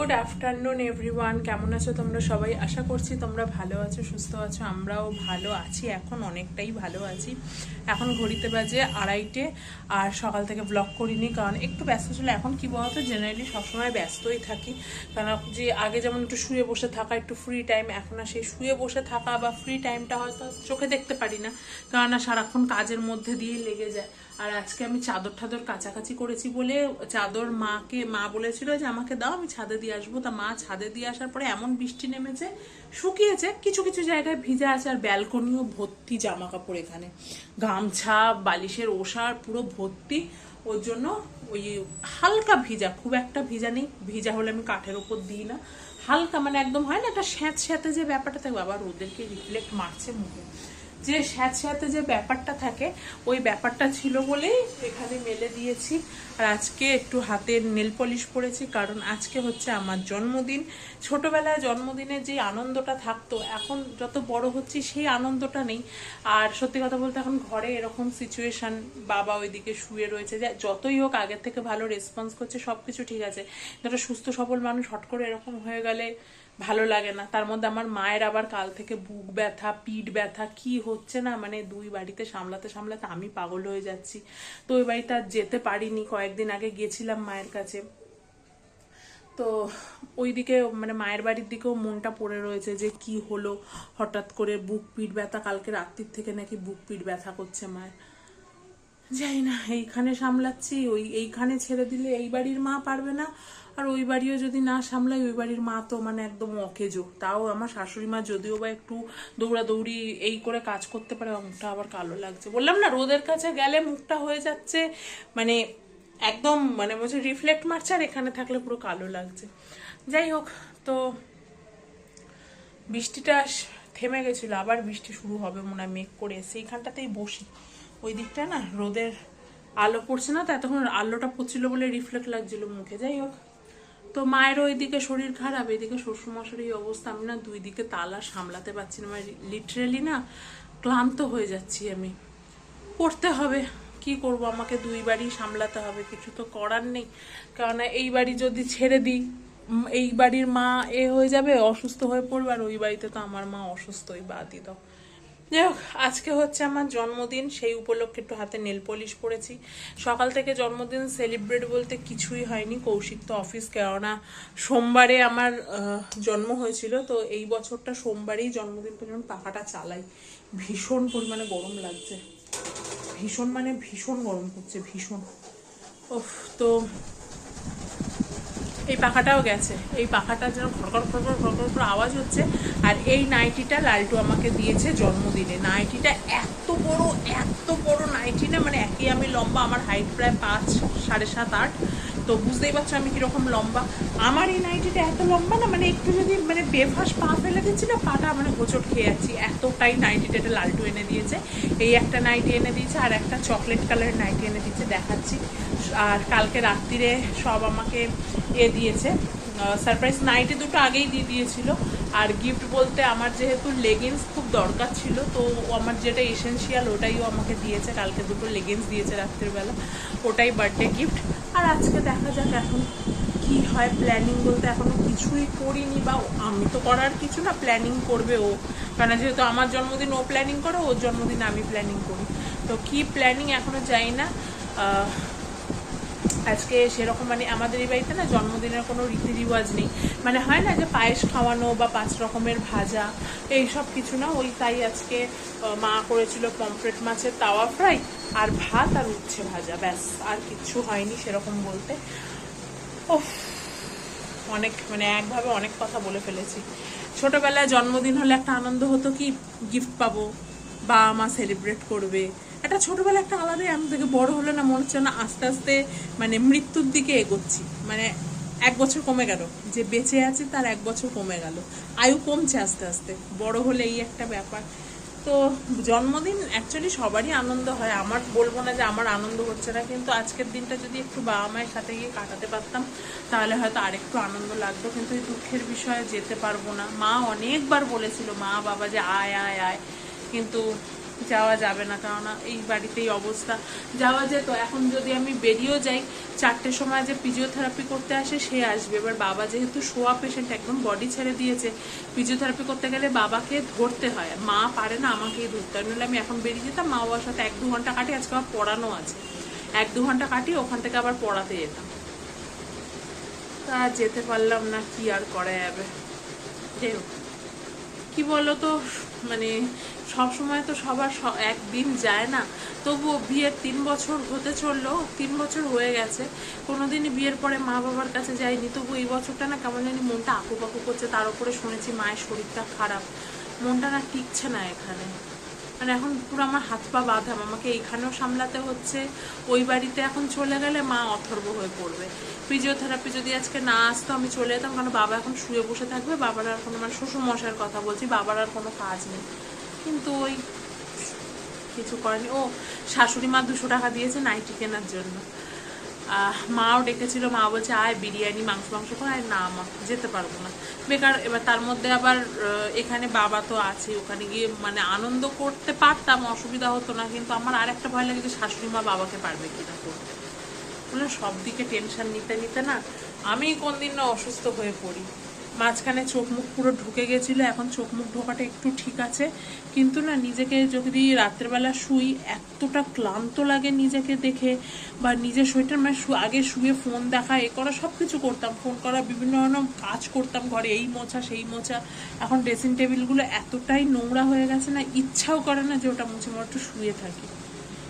Good afternoon, everyone. কেমন আছো তোমরা সবাই? আশা করছি তোমরা ভালো আছো, সুস্থ আছো। আমরাও ভালো আছি, এখন অনেকটাই ভালো আছি। এখন ঘড়িতে বাজে আড়াইটে, আর সকাল থেকে ব্লগ করিনি, কারণ একটু ব্যস্ত ছিল। এখন কি বলতো জেনারেলি সবসময় ব্যস্তই থাকি। কারণ যে আগে যেমন একটু শুয়ে বসে থাকা, একটু ফ্রি টাইম এখন আর সেই শুয়ে বসে থাকা বা ফ্রি টাইমটা হয়তো চোখে দেখতে পারি না। কারণ সারাক্ষণ কাজের মধ্যে দিয়েই লেগে যায়। আর আজকে আমি চাদর ঠাদর কাছাকাছি করেছি বলে চাদর মাকে, মা বলেছিল যে আমাকে দাও, আমি ছাদে দিয়ে আসব। তা মা ছাদে দিয়ে আসার পরে এমন বৃষ্টি নেমেছে, শুকিয়েছে, কিছু কিছু জায়গায় ভিজে আছে আর ব্যালকনিও ভর্তি জামা কাপড় এখানে। গামছা, বালিশের ওষার, পুরো ভর্তি। ওর জন্য ওই হালকা ভিজা, খুব একটা ভিজা নেই। ভিজা হলে আমি কাঠের ওপর দিই না। হালকা মানে একদম হয় না, একটা স্যাঁত স্যাঁতে যে ব্যাপারটা থাকবে আবার ওদেরকে রিফ্লেক্ট মারছে মুখে। যে স্যাঁত স্যাঁতে যে ব্যাপারটা থাকে, ওই ব্যাপারটা ছিল বলেই এখানে মেলে দিয়েছি। আর আজকে একটু হাতের নেল পলিশ পরেছি, কারণ আজকে হচ্ছে আমার জন্মদিন। ছোটবেলায় জন্মদিনে যে আনন্দটা থাকতো, এখন যত বড় হচ্ছি সেই আনন্দটা নেই। আর সত্যি কথা বলতে এখন ঘরে এরকম সিচুয়েশন বাবা ওইদিকে শুয়ে রয়েছে, যে যতই হোক আগের থেকে ভালো রেসপন্স করছে সব কিছু ঠিক আছে। একটা সুস্থ সবল মানুষ হট করে এরকম হয়ে গেলে ভালো লাগে না। তার মধ্যে আমার মায়ের আবার কাল থেকে বুক ব্যথা, পিঠ ব্যথা, কি হচ্ছে না? মানে দুই বাড়িতে সামলাতে সামলাতে আমি পাগল হয়ে যাচ্ছি। তো ওই বাড়িতে আর যেতে পারিনি, কয়েকদিন আগে গেছিলাম মায়ের কাছে। তো ওইদিকে মানে মায়ের বাড়ির দিকেও মনটা পড়ে রয়েছে যে কি হলো। হঠাৎ করে বুক, পিঠ ব্যথা, কালকে রাত্রির থেকে নাকি বুক, পিঠ ব্যথা করছে মায়ের। যাই না, এইখানে সামলাচ্ছি, ওই এইখানে ছেড়ে দিলে এই বাড়ির মা পারবে না। আর ওই বাড়িও যদি না সামলাই ওই বাড়ির মা তো মানে একদম অকেজো। তাও আমার শাশুড়ি মা যদিও বা একটু দৌড়াদৌড়ি এই করে কাজ করতে পারে মুখটা আবার কালো লাগছে। বললাম না, রোদের কাছে গেলে মুখটা হয়ে যাচ্ছে মানে একদম মানে বলছে রিফ্লেক্ট মারছে, আর এখানে থাকলে পুরো কালো লাগছে। যাই হোক, তো বৃষ্টিটা থেমে গেছিল, আবার বৃষ্টি শুরু হবে মনে হয়, মেঘ করে সেইখানটাতেই বসি। ওই দিকটা না রোদের আলো পড়ছে না, তো এতক্ষণ আলোটা পড়ছিল বলে রিফ্লেক্ট লাগছিল মুখে। যাই হোক, তো মায়ের ওইদিকে শরীর খারাপ এদিকে শ্বশুরমশার এই অবস্থা, আমি না দুই দিকে তালা সামলাতে পারছি না মানে লিটারেলি না ক্লান্ত হয়ে যাচ্ছি আমি। করতে হবে, কি করব? আমাকে দুই বাড়ি সামলাতে হবে, কিছু তো করার নেই। কারণ এই বাড়ি যদি ছেড়ে দিই এই বাড়ির মা এ হয়ে যাবে, অসুস্থ হয়ে পড়বে, আর ওই বাড়িতে তো আমার মা অসুস্থই, বাদই দাও। যাই হোক, আজকে হচ্ছে আমার জন্মদিন, সেই উপলক্ষে একটু হাতে নেল পলিশ পরেছি। সকাল থেকে জন্মদিন সেলিব্রেট বলতে কিছুই হয়নি। কৌশিক তো অফিস, কেননা সোমবারে আমার জন্ম হয়েছিল, তো এই বছরটা সোমবারেই জন্মদিন পর্যন্ত পাখাটা চালাই। ভীষণ পরিমাণে গরম লাগছে। ভীষণ মানে ভীষণ গরম করছে ভীষণ। ওফ তো এই পাখাটাও গেছে। এই পাখাটা যেন খড়খড় খড়খড় খড়খড় করে আওয়াজ হচ্ছে। আর এই নাইটিটা লালটু আমাকে দিয়েছে জন্মদিনে। নাইটিটা এত বড় এত বড় নাইটি না মানে একই আমি লম্বা, আমার হাইট প্রায় পাঁচ, সাড়ে সাত, আট। তো বুঝতেই পারছ আমি কীরকম লম্বা। আমার এই নাইটিটা এত লম্বা না মানে একটু যদি মানে বেফাস পা ফেলে দিচ্ছি না পাটা মানে হোঁচট খেয়ে যাচ্ছি। এতটাই নাইটিটা এটা লালটু এনে দিয়েছে। এই একটা নাইটি এনে দিয়েছে আর একটা চকলেট কালারের নাইটি এনে দিয়েছে দেখাচ্ছি। আর কালকে রাত্রিরে সব আমাকে এ দিয়েছে। সারপ্রাইজ নাইটি দুটো আগেই দিয়ে দিয়েছিল। আর গিফট বলতে আমার যেহেতু লেগিংস খুব দরকার ছিল, তো আমার যেটা এসেন্সিয়াল ওটাইও আমাকে দিয়েছে। কালকে দুটো লেগিংস দিয়েছে রাত্রিবেলা ওটাই বার্থডে গিফট আর আজকে দেখা যাক এখন কি হয় প্ল্যানিং বলতে এখনও কিছুই করিনি বা আমি তো করার কিছু না প্ল্যানিং করবে ও। কারণ যেহেতু আমার জন্মদিন ও প্ল্যানিং করে, ওর জন্মদিন আমি প্ল্যানিং করি। তো কি প্ল্যানিং এখনও যাই না। আজকে সেরকম মানে আমাদের এই বাড়িতে না জন্মদিনের কোনো রীতি রিওয়াজ নেই। মানে হয় না যে পায়েস খাওয়ানো বা পাঁচ রকমের ভাজা এই সব কিছু না। ওই তাই আজকে মা করেছিল পমফ্রেট মাছের তাওয়া ফ্রাই আর ভাত আর উচ্ছে ভাজা। ব্যাস, আর কিচ্ছু হয়নি সেরকম বলতে। ওফ অনেক মানে একভাবে অনেক কথা বলে ফেলেছি। ছোটবেলায় জন্মদিন হলে একটা আনন্দ হতো কি? গিফট পাবো বাবা মা সেলিব্রেট করবে। একটা ছোটবেলা একটা আলাদাই আনন্দ থেকে বড় হলো না মনে হচ্ছে না আস্তে আস্তে মানে মৃত্যুর দিকে এগোচ্ছি। মানে এক বছর কমে গেল। যে বেঁচে আছে তার এক বছর কমে গেল। আয়ু কমছে আস্তে আস্তে। বড় হলে এই একটা ব্যাপার। তো জন্মদিন অ্যাকচুয়ালি সবারই আনন্দ হয়। আমার বলব না যে আমার আনন্দ হচ্ছে না, কিন্তু আজকের দিনটা যদি একটু বাবা মায়ের সাথে গিয়ে কাটাতে পারতাম, তাহলে হয়তো আরেকটু আনন্দ লাগতো। কিন্তু এই দুঃখের বিষয়ে যেতে পারব না। মা অনেকবার বলেছিল, মা বাবা যে আয় আয় আয়। কিন্তু যাওয়া যাবে না, কেননা এই বাড়িতেই অবস্থা। যাওয়া যেত। এখন যদি আমি বেরিয়েও যাই, চারটের সময় যে ফিজিওথেরাপি করতে আসে, সে আসবে। এবার বাবা যেহেতু শোয়া পেশেন্ট একদম বডি ছেড়ে দিয়েছে ফিজিওথেরাপি করতে গেলে বাবাকে ধরতে হয়। মা পারে না আমাকেই ধরতে হয়। নাহলে আমি এখন বেরিয়ে যেতাম, মা বাবার সাথে এক দু ঘণ্টা কাটি আজকে আমার পড়ানো আছে। এক দু ঘণ্টা কাটি ওখান থেকে আবার পড়াতে যেতাম। তা যেতে পারলাম না, কি আর করা যাবে? যাই হোক। কি বলতো মানে সবসময় তো সবার একদিন যায় না। তবুও বিয়ের তিন বছর হতে চলল, তিন বছর হয়ে গেছে। কোনোদিনই বিয়ের পরে মা বাবার কাছে যাইনি। তবু এই বছরটা না কেমন জানি মনটা আঁকু পাকু করছে। তার উপরে শুনেছি মায়ের শরীরটা খারাপ। মনটা না টিকছে না এখানে। মানে এখন পুরো আমার হাত পা বাঁধা, আমাকে এইখানেও সামলাতে হচ্ছে। ওই বাড়িতে এখন চলে গেলে মা অথর্ব হয়ে পড়বে। ফিজিওথেরাপি যদি আজকে না আসতো, আমি চলে যেতাম, কারণ বাবা এখন শুয়ে বসে থাকবে, বাবার আর কোনো মানে শ্বশুর মশাইয়ের কথা বলছি, বাবার আর কোনো কাজ নেই। কিন্তু ওই কিছু করেনি। ও শাশুড়ি মা দুশো টাকা দিয়েছে নাইটি কেনার জন্য। মাও ডেকেছিল, মা বলছে, আয় বিরিয়ানি, মাংস মাংস করে, আয় না, মা, যেতে পারব না। বেকার, এবার তার মধ্যে আবার এখানে বাবা তো আছে, ওখানে গিয়ে মানে আনন্দ করতে পারতাম, অসুবিধা হতো না, কিন্তু আমার আর একটা ভয় লাগে যে শাশুড়ি মা বাবাকে পারবে কিনা করতে। মানে সব দিকে টেনশন নিতে নিতে না, আমি কোন দিন না অসুস্থ হয়ে পড়ি। মাঝখানে চোখ মুখ পুরো ঢুকে গেছিল, এখন চোখ মুখ ঢোকাটা একটু ঠিক আছে। কিন্তু না, নিজেকে যদি রাত্রেবেলা শুই, এতটা ক্লান্ত লাগে নিজেকে দেখে, বা নিজের শরীরটা মানে আগে শুয়ে ফোন দেখা, এ করা সব কিছু করতাম। ফোন করা, বিভিন্ন ধরনের কাজ করতাম ঘরে, এই মোছা, সেই মোছা। এখন ড্রেসিং টেবিলগুলো এতটাই নোংরা হয়ে গেছে না, ইচ্ছাও করে না যে ওটা মুছে আমার একটু শুয়ে থাকি।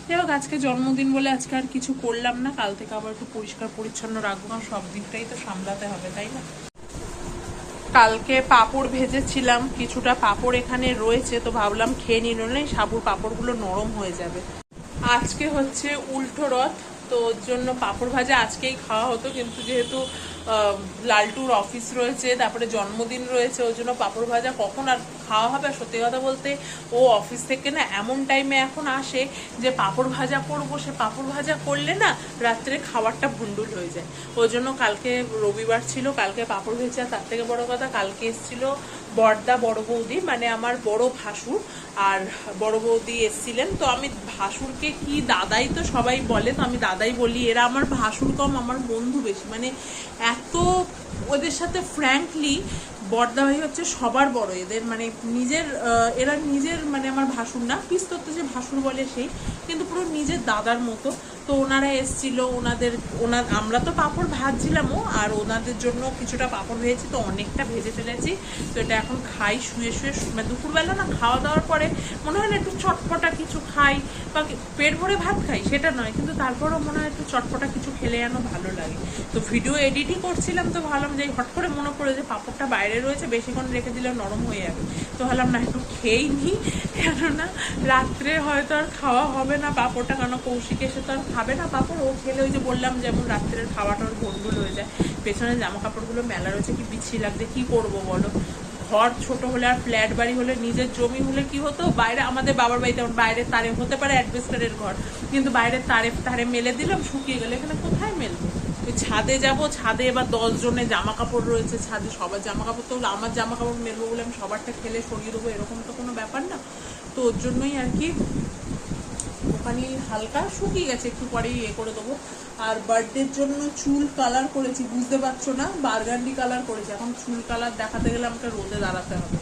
যাই হোক আজকে জন্মদিন বলে আজকে আর কিছু করলাম না, কাল থেকে আবার একটু পরিষ্কার পরিচ্ছন্ন রাখব, কারণ সব দিকটাই তো সামলাতে হবে, তাই না? কালকে পাপড় ভেজেছিলাম, কিছুটা পাপড় এখানে রয়েছে, তো ভাবলাম খেয়ে নিল না সাবুর পাপড়গুলো নরম হয়ে যাবে। আজকে হচ্ছে উল্টো রথ, তো ওর জন্য পাপড় ভাজা আজকেই খাওয়া হতো, কিন্তু যেহেতু লালটুর অফিস রয়েছে, তারপরে জন্মদিন রয়েছে, ওর জন্য পাঁপড় ভাজা কখন আর খাওয়া হবে? আর সত্যি কথা বলতে, ও অফিস থেকে না এমন টাইমে এখন আসে যে পাঁপড় ভাজা করব। সে পাঁপড় ভাজা করলে না রাত্রে খাবারটা ভুন্ডুল হয়ে যায়। ওই জন্য কালকে রবিবার ছিল, কালকে পাঁপড় ভেজা, তার থেকে বড় কথা কালকে এসেছিল বড়দা বড় বৌদি মানে আমার বড় ভাসুর আর বড় বৌদি এসছিলেন। তো আমি ভাসুরকে কি দাদাই তো সবাই বলে, তো আমি দাদাই বলি, এরা আমার ভাসুর কম, আমার বন্ধু বেশি। মানে এত ওদের সাথে ফ্র্যাঙ্কলি বড়দা ভাই হচ্ছে সবার বড়। এদের মানে নিজের এরা নিজের মানে আমার ভাসুর না পিস্তর তো যে ভাসুর বলে সেই, কিন্তু পুরো নিজের দাদার মতো। তো ওনারা এসছিল, ওনাদের ওনার আমরা তো পাঁপড় ভাজছিলামও, আর ওনাদের জন্য কিছুটা পাঁপড় ভেজেছি তো অনেকটা ভেজে ফেলেছি। তো এটা এখন খাই, শুয়ে শুয়ে মানে দুপুরবেলা না খাওয়া দাওয়ার পরে মনে হয় না একটু চটপটা কিছু খাই, বা পেট ভরে ভাত খাই, সেটা নয়, কিন্তু তারপরও মনে হয় একটু চটপটা কিছু খেলে যেন ভালো লাগে। তো ভিডিও এডিটই করছিলাম, তো ভাবলাম যে হট করে মনে পড়ে যে পাঁপড়টা বাইরে রয়েছে, বেশিক্ষণ রেখে দিলে নরম হয়ে যাবে। তো ভাবলাম না, একটু খেয়েই নিই কেননা রাত্রে হয়তো আর খাওয়া হবে না পাঁপড়টা কেন কৌশিক এসে তো আর খাবে না পাঁপড় ও খেলে ওই যে বললাম যেমন রাত্রের খাওয়াটা ওর ভোরগুলো হয়ে যায়। পেছনে জামা কাপড়গুলো মেলা রয়েছে কি বিচ্ছি লাগছে, কি করব বলো? ঘর ছোট হলে আর ফ্ল্যাট বাড়ি হলে, নিজের জমি হলে কি হতো? বাইরে আমাদের বাবার বাড়িতে যেমন বাইরে তারে হতে পারে, অ্যাডভেস্টারের ঘর। কিন্তু বাইরে তারে তারে মেলে দিলাম, শুকিয়ে গেলে। এখানে কোথায় মেলবো? ওই ছাদে যাব, ছাদে এবার দশ জনের জামা কাপড় রয়েছে ছাদে, সবার জামা কাপড় তো আমার জামা কাপড় মেলবো বলে আমি সবারটা খেলে সরিয়ে দেবো, এরকম তো কোনো ব্যাপার না। তো ওর জন্যই আর কি ওখানে হালকা শুকিয়ে গেছে, একটু পরেই ইয়ে করে দেবো। আর বার্থডের জন্য চুল কালার করেছি, বুঝতে পারছ না? বারগান্ডি কালার করেছি। এখন চুল কালার দেখাতে গেলে আমাকে রোদে দাঁড়াতে হবে।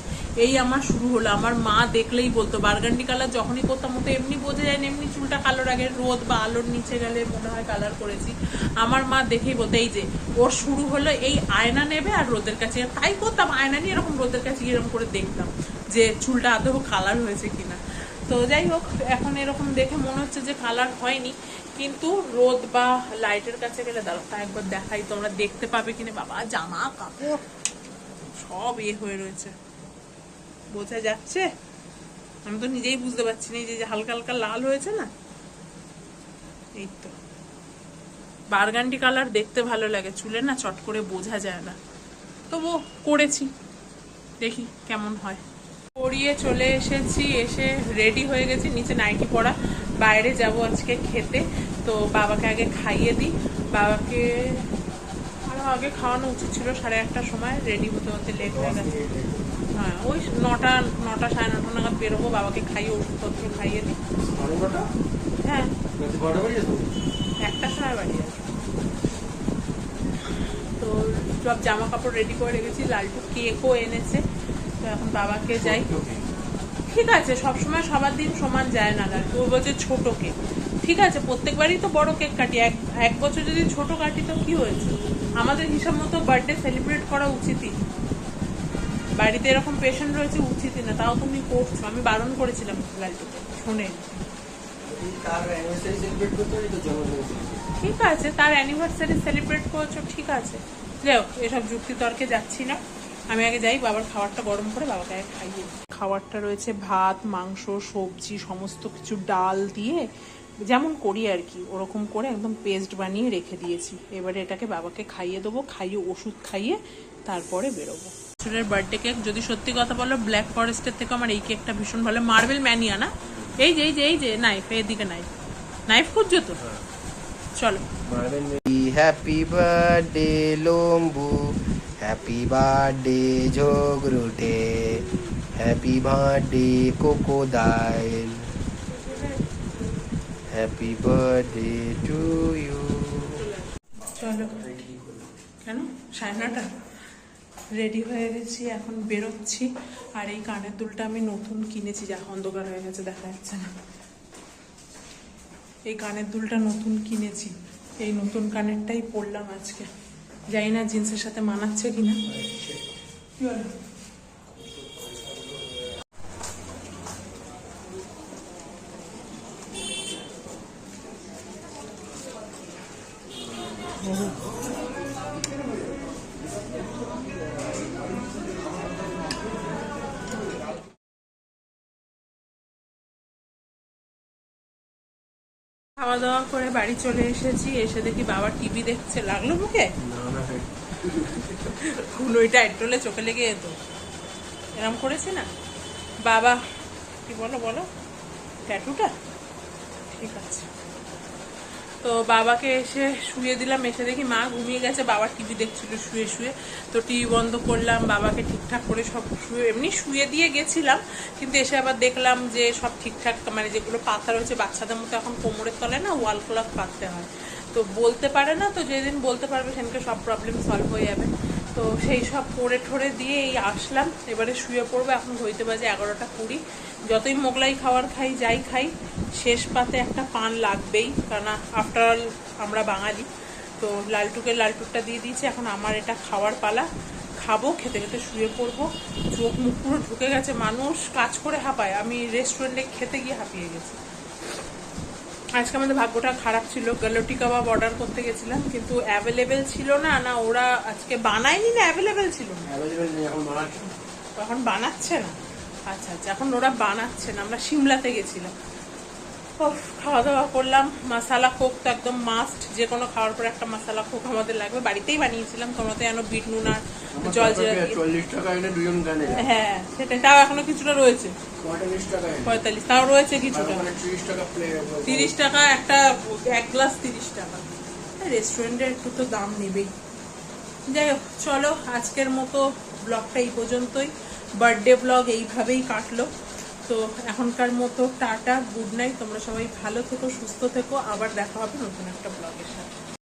এই আমার শুরু হলো। আমার মা দেখলেই বলতো, বারগান্ডি কালার যখনই করতাম তো এমনি বোঝা যায় না, এমনি চুলটা কালোর আগে রোদ বা আলোর নিচে গেলে মনে হয় কালার করেছি। আমার মা দেখেই বলতো, এই যে, ওর শুরু হলো এই আয়না নেবে আর রোদের কাছে। তাই করতাম, আয়না নিয়ে এরকম রোদের কাছে এরকম করে দেখতাম যে চুলটা আদৌ কালার হয়েছে কিনা। তো যাই হোক, এখন এরকম দেখে মনে হচ্ছে যে কালার হয়নি, কিন্তু রোদ বা লাইটের কাছে গেলে দাঁড়ো তা একবার দেখাই, তোমরা দেখতে পাবে কিনা, বাবা, জামা, কাপড়, সব এ হয়ে রয়েছে। বোঝা যাচ্ছে? আমি তো নিজেই বুঝতে পারছি না যে হালকা হালকা লাল হয়েছে না? এই তো। বারগান্ডি কালার দেখতে ভালো লাগে, চুলে না চট করে বোঝা যায় না। তবু করেছি, দেখি কেমন হয়। পরিয়ে চলে এসেছি এসে রেডি হয়ে গেছি নিচে নাইটি পরা বাইরে যাব আজকে খেতে। তো বাবাকে আগে খাইয়ে দিই। বাবাকে আর আগে খাওয়ানো উচিত ছিল সাড়ে একটার সময় রেডি হতে হতে লেট হয়ে গেছে। হ্যাঁ ওই নটা নটা সাড়ে নটা নাগাদ বেরোবো বাবাকে খাইয়ে ওষুধপত্র খাইয়ে দিই। হ্যাঁ। একটার সময় বাড়ি আসব তো সব জামা কাপড় রেডি করে রেখেছি লালটু কেকও এনেছে। এখন বাবাকে যাই। ঠিক আছে, সবসময় সবার দিন সমান যায় না ও বলছে ছোট কেক। ঠিক আছে, প্রত্যেকবারই তো বড় কেক কাটি, এক এক বছর যদি ছোট কাটি তো কি হয়েছে? আমাদের হিসাব মতো বার্থডে সেলিব্রেট করা উচিতই। বাড়িতে এরকম পেশেন্ট রয়েছে, উচিতই না, তাও তুমি করছ। আমি বারণ করেছিলাম লালটুকে শুনে। ঠিক আছে, তার অ্যানিভার্সারি সেলিব্রেট করছ, ঠিক আছে। যাই হোক, এসব যুক্তি তর্কে যাচ্ছি না। আমি আগে যাই বাবার খাবারটা গরম করে বাবাকে আগে খাইয়ে। খাবারটা রয়েছে ভাত মাংস সবজি সমস্ত কিছু ডাল দিয়ে যেমন করি আর কি ওরকম করে একদম পেস্ট বানিয়ে রেখে দিয়েছি। এবারে এটাকে বাবাকে খাইয়ে দেবো খাইয়ে ওষুধ খাইয়ে তারপরে বেরোবো। ছেলের বার্থডে কেক যদি সত্যি কথা বলো ব্ল্যাক ফরেস্টের থেকে আমার এই কেকটা ভীষণ ভালো। মার্বেল ম্যানিয়া না? এই যে এই যে এই যে নাইফ এদিকে নাইফ নাইফ খুঁজছো তো চলো। হ্যাপি বার্থডে লম্বু happy birthday ঝগরুটে happy birthday crocodile happy birthday to you চলো। কেন? সাড়ে নটা রেডি হয়ে গেছি, এখন বেরোচ্ছি। আর এই কানের দুলটা আমি নতুন কিনেছি, যা অন্ধকার হয়ে গেছে, দেখা যাচ্ছে না। এই কানের দুলটা নতুন কিনেছি। এই নতুন কানেরটাই পরলাম আজকে। জানি না, জিন্সের সাথে মানাচ্ছে কিনা? খাওয়া দাওয়া করে বাড়ি চলে এসেছি, এসে দেখি বাবা টিভি দেখছে লাগল মুখে ওইটা একটলে চোখে লেগে যেত। এরম করেছি না? বাবা, কি বলো বলো? ট্যাটুটা? ঠিক আছে। তো বাবাকে এসে শুয়ে দিলাম, এসে দেখি মা ঘুমিয়ে গেছে, বাবা টিভি দেখছিল শুয়ে শুয়ে। তো টিভি বন্ধ করলাম, বাবাকে ঠিকঠাক করে সব শুয়ে, এমনি শুয়ে দিয়ে গেছিলাম, কিন্তু এসে আবার দেখলাম যে সব ঠিকঠাক মানে যেগুলো পাতা রয়েছে, বাচ্চাদের মতো এখন কোমরের তলায় না ওয়াল ক্লক পাততে হয়। তো বলতে পারে না, তো যেদিন বলতে পারবে সেদিনকে সব প্রবলেম সলভ হয়ে যাবে। তো সেই সব পড়ে ঠরে দিয়ে এই আসলাম, এবারে শুয়ে পড়ব, এখন হইতে বাজে এগারোটা কুড়ি। যতই মোগলাই খাওয়ার খাই, যাই খাই, শেষ পাতে একটা পান লাগবেই, কারণ আফটার অল আমরা বাঙালি। তো লালটুকে লালটুকটা দিয়ে দিয়েছি, এখন আমার এটা খাওয়ার পালা। খাব, খেতে খেতে শুয়ে পড়ব। চোখ মুখ পুরো ঢুকে গেছে, মানুষ কাজ করে হাঁপায়। আমি রেস্টুরেন্টে খেতে গিয়ে হাঁপিয়ে গেছি। আজকে আমাদের ভাগ্যটা খারাপ ছিল। গালোটি কাবাব অর্ডার করতে গেছিলাম কিন্তু অ্যাভেলেবেল ছিল না না ওরা আজকে বানায়নি না অ্যাভেলেবেল ছিল না? এখন বানাচ্ছে না? আচ্ছা আচ্ছা এখন ওরা বানাচ্ছে না আমরা সিমলাতে গেছিলাম। খাওয়া দাওয়া করলাম। মাসালা কোক তো একদম মাস্ট যে কোনো খাওয়ার পরে একটা মাসালা কোক আমাদের লাগবে। বাড়িতেই বানিয়েছিলাম তোমরা তো যেন বিট নুন আর জল হ্যাঁ সেটাই। তাও এখনও কিছুটা রয়েছে। পঁয়তাল্লিশ তাও রয়েছে কিছুটা। মানে ত্রিশ টাকা প্লেট তিরিশ টাকা একটা এক গ্লাস তিরিশ টাকা। রেস্টুরেন্টে একটু তো দাম নেবেই। যাই হোক চলো আজকের মতো ব্লগটা এই পর্যন্তই। বার্থডে ব্লগ এইভাবেই কাটলো। তো এখনকার মতো টাটা, গুড নাইট, তোমরা সবাই ভালো থেকো, সুস্থ থেকো, আবার দেখা হবে নতুন একটা ব্লগের সাথে।